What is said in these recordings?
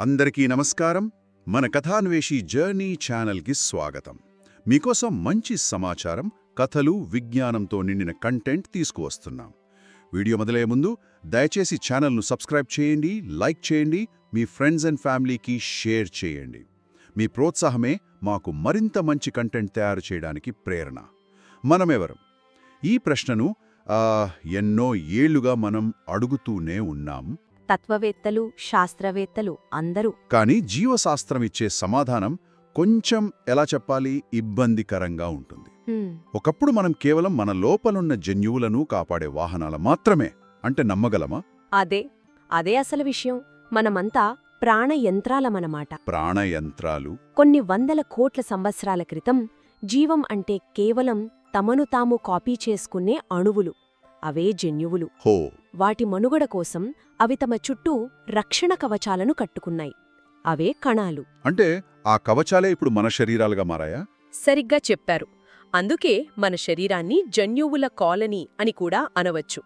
అందరికీ నమస్కారం. మన కథాన్వేషి జర్నీ ఛానల్కి స్వాగతం. మీకోసం మంచి సమాచారం కథలు విజ్ఞానంతో నిండిన కంటెంట్ తీసుకువస్తున్నాం. వీడియో మొదలయ్యే ముందు దయచేసి ఛానల్ను సబ్స్క్రైబ్ చేయండి లైక్ చేయండి మీ ఫ్రెండ్స్ అండ్ ఫ్యామిలీకి షేర్ చేయండి. మీ ప్రోత్సాహమే మాకు మరింత మంచి కంటెంట్ తయారు చేయడానికి ప్రేరణ. మనమెవరం? ఈ ప్రశ్నను ఎన్నో ఏళ్ళుగా మనం అడుగుతూనే ఉన్నాం. తత్వవేత్తలు శాస్త్రవేత్తలు అందరూ. కానీ జీవశాస్త్రం ఇచ్చే సమాధానం కొంచెం ఎలా చెప్పాలి? ఇబ్బందికరంగా ఉంటుంది. ఒకప్పుడు మనం కేవలం మన లోపలున్న జన్యువులను కాపాడే వాహనాల మాత్రమే. అంటే నమ్మగలమా? అదే. అదే అసలు విషయం. మనమంతా ప్రాణయంత్రాలమనమాట ప్రాణయంత్రాలు? కొన్ని వందల కోట్ల సంవత్సరాల క్రితం జీవం అంటే కేవలం తమను తాము కాపీ చేసుకునే అణువులు. అవే జన్యువులు. హో వాటి మనుగడ కోసం అవి తమ చుట్టూ రక్షణ కవచాలను కట్టుకున్నాయి. అవే కణాలు. అంటే ఆ కవచాలే ఇప్పుడు మన శరీరాలుగా మారాయా? సరిగ్గా చెప్పారు. అందుకే మన శరీరాన్ని జన్యువుల కాలనీ అని కూడా అనవచ్చు.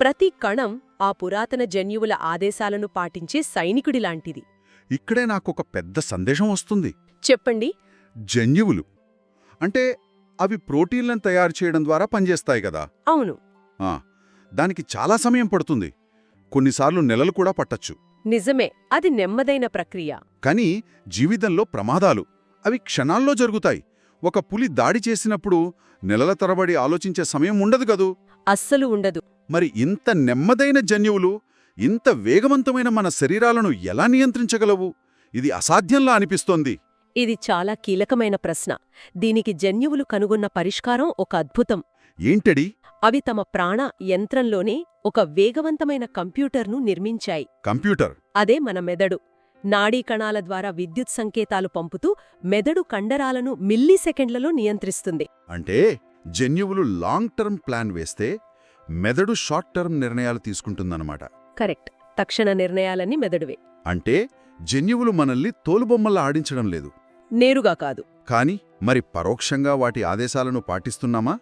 ప్రతి కణం ఆ పురాతన జన్యువుల ఆదేశాలను పాటించే సైనికుడిలాంటిది ఇక్కడే నాకొక పెద్ద సందేశం వస్తుంది. చెప్పండి. జన్యువులు. అంటే అవి ప్రోటీన్లను తయారు చేయడం ద్వారా పనిచేస్తాయి కదా? అవును. ఆ, దానికి చాలా సమయం పడుతుంది. కొన్నిసార్లు నెలలు కూడా పట్టచ్చు. నిజమే అది నెమ్మదైన ప్రక్రియ. కానీ జీవితంలో ప్రమాదాలు అవి క్షణాల్లో జరుగుతాయి. ఒక పులి దాడి చేసినప్పుడు నెలల తరబడి ఆలోచించే సమయం ఉండదు గదు అస్సలు ఉండదు. మరి ఇంత నెమ్మదైన జన్యువులు ఇంత వేగవంతమైన మన శరీరాలను ఎలా నియంత్రించగలవు? ఇది అసాధ్యంలా అనిపిస్తోంది. ఇది చాలా కీలకమైన ప్రశ్న. దీనికి జన్యువులు కనుగొన్న పరిష్కారం ఒక అద్భుతం. ఏంటడి? అవి తమ ప్రాణ యంత్రంలోనే ఒక వేగవంతమైన కంప్యూటర్ను నిర్మించాయి. కంప్యూటర్. అదే మన మెదడు. నాడీ కణాల ద్వారా విద్యుత్ సంకేతాలు పంపుతూ మెదడు కండరాలను మిల్లీసెకండ్లలో నియంత్రిస్తుంది. అంటే జన్యువులు లాంగ్ టర్మ్ ప్లాన్ వేస్తే మెదడు షార్ట్ టర్మ్ నిర్ణయాలు తీసుకుంటుందన్నమాట. కరెక్ట్. తక్షణ నిర్ణయాలన్నీ మెదడువే. అంటే జన్యువులు మనల్ని తోలుబొమ్మల్లా ఆడించడం లేదు. నేరుగా కాదు. కాని మరి పరోక్షంగా వాటి ఆదేశాలను పాటిస్తున్నామా?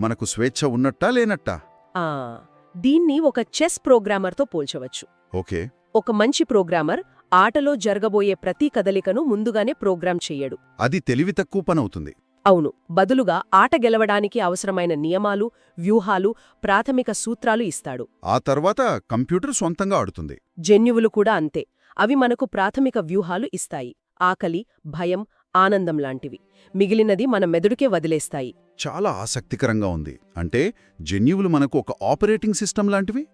మనకు స్వేచ్ఛ ఉన్నట్టా లేనట్టా? ఆ దీన్ని ఒక చెస్ ప్రోగ్రామర్తో పోల్చవచ్చు. ఓకే. ఒక మంచి ప్రోగ్రామర్ ఆటలో జరగబోయే ప్రతి కదలికను ముందుగానే ప్రోగ్రాం చెయ్యడు. అది తెలివి తక్కువ పనవుతుంది. అవును బదులుగా ఆట గెలవడానికి అవసరమైన నియమాలు వ్యూహాలు ప్రాథమిక సూత్రాలు ఇస్తాడు. ఆ తర్వాత కంప్యూటర్ సొంతంగా ఆడుతుంది. జన్యువులు కూడా అంతే. అవి మనకు ప్రాథమిక వ్యూహాలు ఇస్తాయి. ఆకలి భయం ఆనందం లాంటివి. మిగిలినది మన మెదడుకే వదిలేస్తాయి. చాలా ఆసక్తికరంగా ఉంది. అంటే జన్యువులు మనకు ఒక ఆపరేటింగ్ సిస్టమ్ లాంటివి.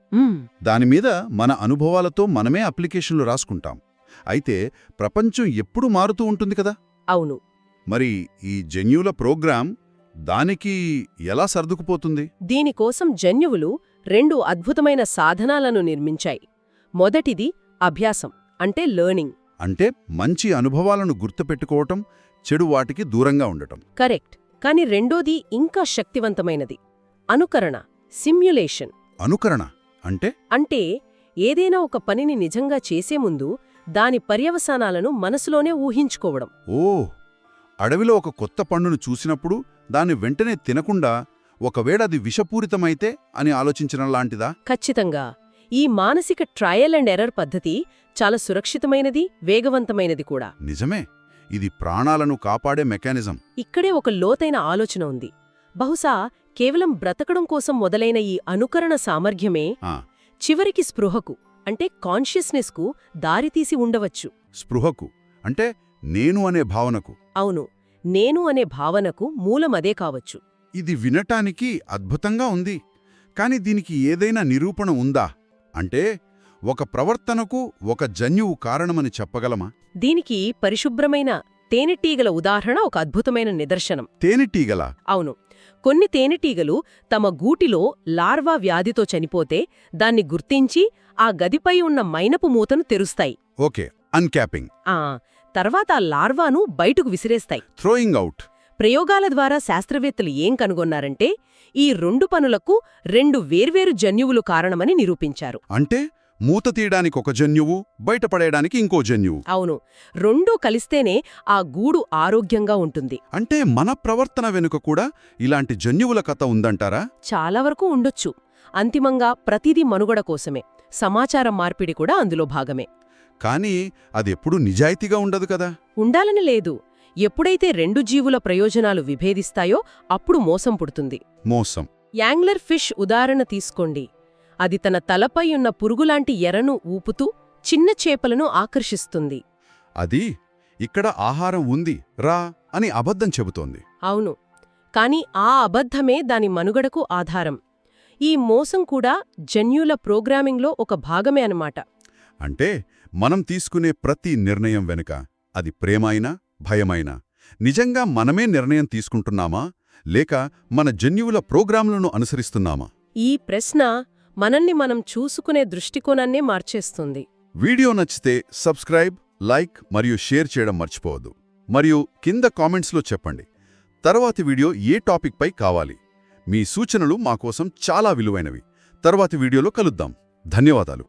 దానిమీద మన అనుభవాలతో మనమే అప్లికేషన్లు రాసుకుంటాం. అయితే ప్రపంచం ఎప్పుడూ మారుతూ ఉంటుంది కదా? అవును. మరి ఈ జన్యువుల ప్రోగ్రాం దానికి ఎలా సర్దుకుపోతుంది? దీనికోసం జన్యువులు రెండు అద్భుతమైన సాధనాలను నిర్మించాయి. మొదటిది అభ్యాసం అంటే లెర్నింగ్. అంటే మంచి అనుభవాలను గుర్తుపెట్టుకోవటం చెడు వాటికి దూరంగా ఉండటం. కరెక్ట్. కాని రెండోది ఇంకా శక్తివంతమైనది. అనుకరణ సిమ్యులేషన్. అనుకరణ అంటే? అంటే ఏదైనా ఒక పనిని నిజంగా చేసే ముందు దాని పర్యవసానాలను మనసులోనే ఊహించుకోవడం. ఓ! అడవిలో ఒక కొత్త పండును చూసినప్పుడు దాన్ని వెంటనే తినకుండా ఒకవేళ అది విషపూరితమైతే అని ఆలోచించడం లాంటిదా? ఖచ్చితంగా. ఈ మానసిక ట్రయల్ అండ్ ఎర్రర్ పద్ధతి చాలా సురక్షితమైనది వేగవంతమైనది కూడా. నిజమే. ఇది ప్రాణాలను కాపాడే మెకానిజం. ఇక్కడే ఒక లోతైన ఆలోచన ఉంది. బహుశా కేవలం బ్రతకడం కోసం మొదలైన ఈ అనుకరణ సామర్థ్యమే చివరికి స్పృహకు అంటే కాన్షియస్నెస్కు దారితీసి ఉండవచ్చు. స్పృహకు అంటే నేను అనే భావనకు. అవును నేను అనే భావనకు మూలమదే కావచ్చు. ఇది వినటానికి అద్భుతంగా ఉంది. కాని దీనికి ఏదైనా నిరూపణ ఉందా? అంటే ఒక ప్రవర్తనకు ఒక జన్యువు కారణమని చెప్పగలమా? దీనికి పరిశుభ్రమైన తేనెటీగల ఉదాహరణ ఒక అద్భుతమైన నిదర్శనం. తేనెటీగల? అవును. కొన్ని తేనెటీగలు తమ గూటిలో లార్వా వ్యాధితో చనిపోతే దాన్ని గుర్తించి ఆ గదిపై ఉన్న మైనపు మూతను తెరుస్తాయి. ఓకే. అన్క్యాపింగ్. ఆ తర్వాత ఆ లార్వాను బయటకు విసిరేస్తాయి. థ్రోయింగ్ అవుట్ ప్రయోగాల ద్వారా శాస్త్రవేత్తలు ఏం కనుగొన్నారంటే ఈ రెండు పనులకు రెండు వేర్వేరు జన్యువులు కారణమని నిరూపించారు. అంటే మూత తీయడానికి ఒక జన్యువు బయటపడేయడానికి ఇంకో జన్యువు. అవును రెండూ కలిస్తేనే ఆ గూడు ఆరోగ్యంగా ఉంటుంది. అంటే మన ప్రవర్తన వెనుక కూడా ఇలాంటి జన్యువుల కథ ఉందంటారా? చాలా వరకు ఉండొచ్చు. అంతిమంగా ప్రతిదీ మనుగడ కోసమే. సమాచార మార్పిడి కూడా అందులో భాగమే. కానీ అదెప్పుడూ నిజాయితీగా ఉండదు కదా? ఉండాలని లేదు. ఎప్పుడైతే రెండు జీవుల ప్రయోజనాలు విభేదిస్తాయో అప్పుడు మోసం పుడుతుంది. మోసం. యాంగ్లర్ ఫిష్ ఉదాహరణ తీసుకోండి. అది తన తలపై ఉన్న పురుగులాంటి ఎరను ఊపుతూ చిన్న చేపలను ఆకర్షిస్తుంది. అది ఇక్కడ ఆహారం ఉంది రా అని అబద్ధం చెబుతోంది. అవును. కాని ఆ అబద్ధమే దాని మనుగడకు ఆధారం. ఈ మోసం కూడా జన్యుల ప్రోగ్రామింగ్లో ఒక భాగమే అన్నమాట. అంటే మనం తీసుకునే ప్రతి నిర్ణయం వెనుక అది ప్రేమైనా భయమైనా. నిజంగా మనమే నిర్ణయం తీసుకుంటున్నామా? లేక మన జన్యువుల ప్రోగ్రాంలను అనుసరిస్తున్నామా? ఈ ప్రశ్న మనల్ని మనం చూసుకునే దృష్టికోణాన్నే మార్చేస్తుంది. వీడియో నచ్చితే సబ్స్క్రైబ్ లైక్ మరియు షేర్ చేయడం మర్చిపోవద్దు. మరియు కింద కామెంట్స్లో చెప్పండి. తర్వాతి వీడియో ఏ టాపిక్పై కావాలి? మీ సూచనలు మాకోసం చాలా విలువైనవి. తర్వాతి వీడియోలో కలుద్దాం. ధన్యవాదాలు.